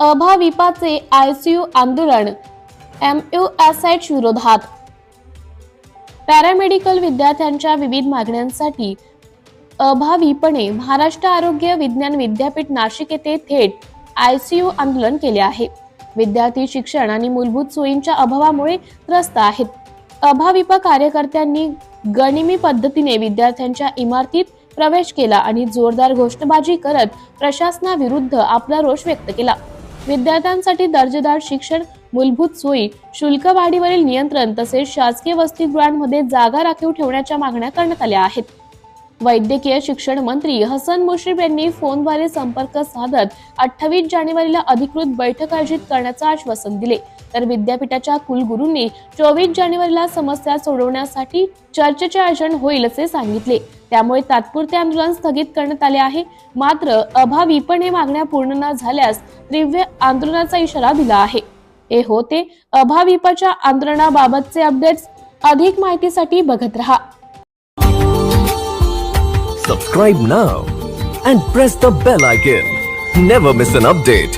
अभाविपाचे ICU आंदोलन M U H S विरोधात. Paramedical विद्यार्थ्यांच्या विविध मागण्यांसाठी अभावीपणे महाराष्ट्र आरोग्य विज्ञान विद्यापीठ नाशिक येथे थेट आयसीयू आंदोलन केले आहे. विद्यार्थी शिक्षण आणि मूलभूत सोयींच्या अभावामुळे त्रस्त आहेत. अभाविप कार्यकर्त्यांनी गणिमी पद्धतीने विद्यार्थ्यांच्या इमारतीत प्रवेश केला आणि जोरदार घोषणाबाजी करत प्रशासनाविरुद्ध आपला रोष व्यक्त केला. विद्यार्थ्यांसाठी दर्जेदार शिक्षण मूलभूत सोयी शुल्क वाढीवरील नियंत्रण तसेच शासकीय वसतिगृहांमध्ये जागा राखीव ठेवण्याच्या मागण्या करण्यात आल्या आहेत. वैद्यकीय शिक्षण मंत्री हसन मुश्रीफ यांनी फोनद्वारे संपर्क साधत अठ्ठावीस जानेवारीला अधिकृत बैठक आयोजित करण्याचं आश्वासन दिले. तर विद्यापीठाच्या कुलगुरूंनी चोवीस जानेवारीला समस्या सोडवण्यासाठी चर्चेचे आयोजन होईल असे सांगितले. त्यामुळे तात्पुरते आंदोलन स्थगित करण्यात आले आहे. मात्र अभाविपणे मागण्या पूर्ण न झाल्यास तीव्र आंदोलनाचा इशारा दिला आहे. हे होते अभाविपाच्या आंदोलनाबाबतचे अपडेट्स. अधिक माहितीसाठी बघत रहा. Subscribe now and press the bell icon never miss an update